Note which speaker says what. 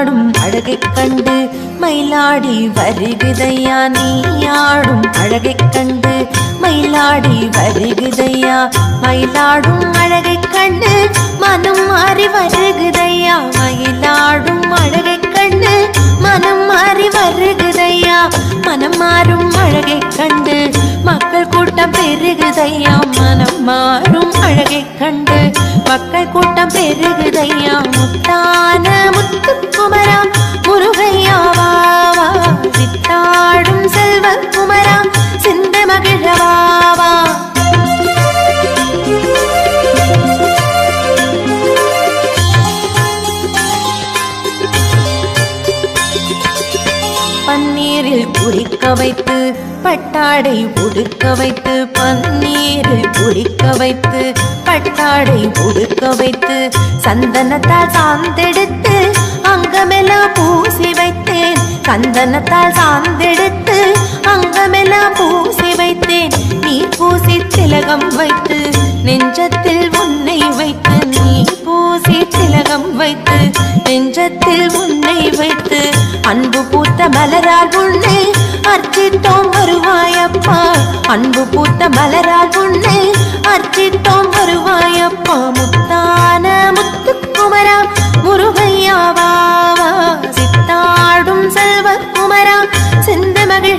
Speaker 1: ஆடும் அழகைக் கண்டு மயிலாடி வருகுதையா நீயாடும் அழகைக் கண்டு மயிலாடி வருகுதையா மயிலாடும் அழகைக் கண்டு மனம் மாறி வருகுதையா மயிலாடும் அழகைக் கண்டு மனம் மாறி வருகுதையா மனம் மாறும் அழகைக் கண்டு மக்கள் கூட்டம் பெருகுதையா? மனம் மாறும் அழகைக் கண்டு மக்கள் கூட்டம் பெருகுதையா? முத்தா சிந்த பன்னீரில் குடிக்க வைத்து பட்டாடை உடுக்க வைத்து பன்னீரில் குடிக்க வைத்து பட்டாடை உடுக்க வைத்து சந்தனத்தால் சாந்தெடுத்து அங்கமெல்லாம் பூசி வைத்தேன். சந்தனத்தால் சார்ந்தெடுத்து திலகம் வைத்து நெஞ்சத்தில் உன்னை வைத்து நீ பூசி திலகம் வைத்து நெஞ்சத்தில் உன்னை வைத்து அன்பு பூத்த மலரால் உன்னை அர்ச்சித்தோம் வருவாயப்பா. அன்பு பூத்த மலரால் உன்னை அர்ச்சித்தோம் வருவாயப்பா. முத்தான